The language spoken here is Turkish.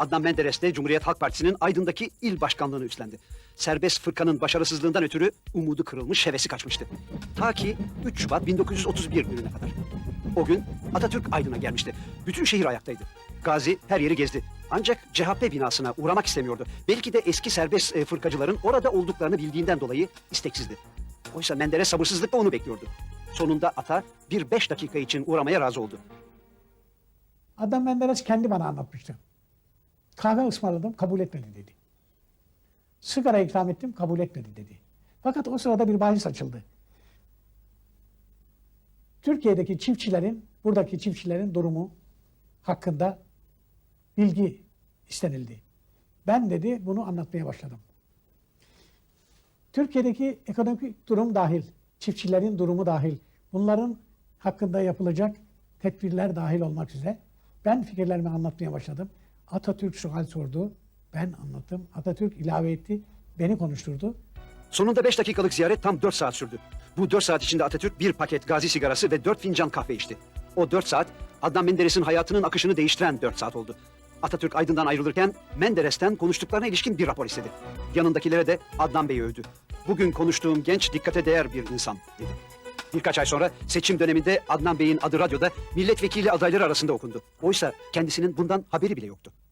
Adnan Menderes de Cumhuriyet Halk Partisi'nin Aydın'daki il başkanlığını üstlendi. Serbest fırkanın başarısızlığından ötürü umudu kırılmış, hevesi kaçmıştı. Ta ki 3 Şubat 1931 gününe kadar. O gün Atatürk Aydın'a gelmişti. Bütün şehir ayaktaydı. Gazi her yeri gezdi. Ancak CHP binasına uğramak istemiyordu. Belki de eski serbest e, fırkacıların orada olduklarını bildiğinden dolayı isteksizdi. Oysa Menderes sabırsızlıkla onu bekliyordu. Sonunda ata bir beş dakika için uğramaya razı oldu. Adnan Menderes kendi bana anlatmıştı. Kahve ısmarladım, kabul etmedi dedi. Sigara ikram ettim, kabul etmedi dedi. Fakat o sırada bir bahis açıldı. Türkiye'deki çiftçilerin, buradaki çiftçilerin durumu hakkında bilgi istenildi. Ben dedi bunu anlatmaya başladım. Türkiye'deki ekonomik durum dahil, çiftçilerin durumu dahil, bunların hakkında yapılacak tedbirler dahil olmak üzere ben fikirlerimi anlatmaya başladım. Atatürk sual sordu, ben anlattım. Atatürk ilave etti, beni konuşturdu. Sonunda 5 dakikalık ziyaret tam 4 saat sürdü. Bu 4 saat içinde Atatürk bir paket gazi sigarası ve 4 fincan kahve içti. O 4 saat Adnan Menderes'in hayatının akışını değiştiren 4 saat oldu. Atatürk Aydın'dan ayrılırken Menderes'ten konuştuklarına ilişkin bir rapor istedi. Yanındakilere de Adnan Bey'i övdü. Bugün konuştuğum genç dikkate değer bir insan dedi. Birkaç ay sonra seçim döneminde Adnan Bey'in adı radyoda milletvekili adayları arasında okundu. Oysa kendisinin bundan haberi bile yoktu.